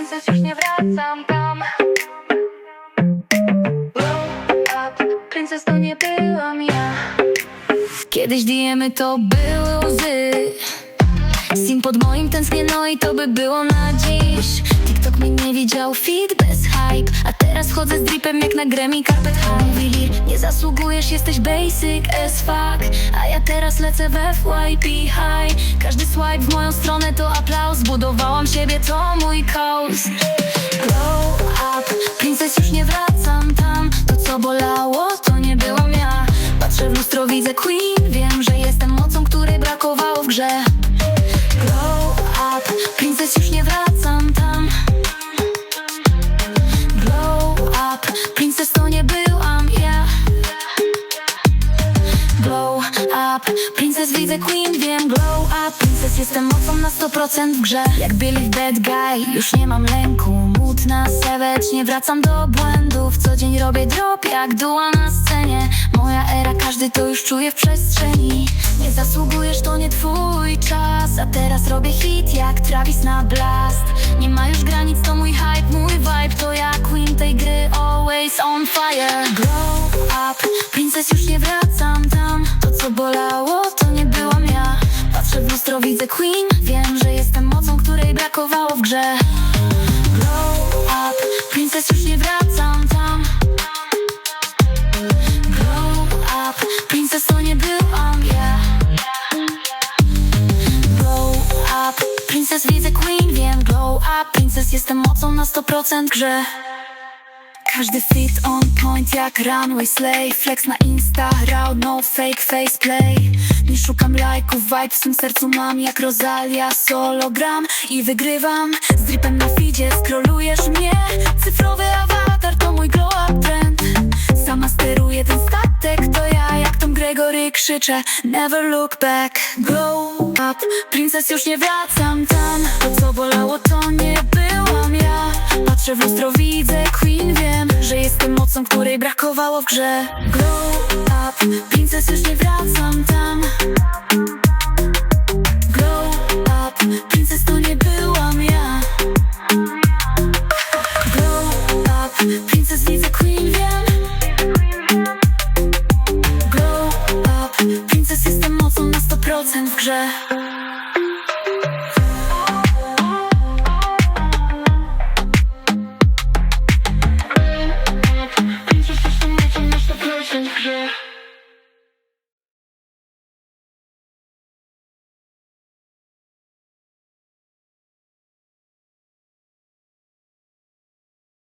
Już nie wracam tam. Princess to nie byłam ja. Kiedyś diemy to były łzy. Sim pod moim tęsknię, no i to by było na dziś TikTok mnie nie widział, feed bez hype. A teraz chodzę z dripem jak na Grammy Carpet High. Mówili, nie zasługujesz, jesteś basic as fuck. A ja teraz lecę we FYP high. Każdy swipe w moją stronę to aplauz. Zbudowałam siebie, to mój kauz Glow up, princess już nie wracam tam. To co bolało, to nie byłam ja. Patrzę w lustro, widzę queen. Wiem, że jestem mocą, której brakowało w grze. Glow up, princess już nie wracam widzę queen, wiem Glow up, princess jestem mocą na 100% w grze. Jak Billy bad guy, już nie mam lęku. Mód na savage, nie wracam do błędów. Co dzień robię drop jak duła na scenie. Moja era, każdy to już czuje w przestrzeni. Nie zasługujesz, to nie twój czas. A teraz robię hit jak Travis na blast. Nie ma już granic, to mój hype, mój vibe. To ja queen tej gry, always on fire. Glow up, princess już nie wracam brakowało w grze Glow up, princess już nie wracam tam. Glow up, princess to nie byłam ja Glow up, princess widzę queen, wiem Glow up, princess jestem mocą na 100% w grze. Każdy fit on point jak runway slay Flex na insta, raw, no fake face play Nie szukam lajków, vibe w swym sercu mam Jak Rosalia, sologram I wygrywam. Z dripem na feedzie Scrollujesz mnie, cyfrowy awatar To mój glow up trend. Sama steruję ten statek To ja jak Tom Gregory krzyczę Never look back. Glow up, princess już nie wracam tam. To co bolało to nie byłam ja. Patrzę w lustro, widzę queen Wiem, że jestem mocą, której brakowało w grze. Glow up, princess już nie byłam ja. Grow up, princess needs a queen, wiem. Grow up, princess jestem mocą na 100% w grze.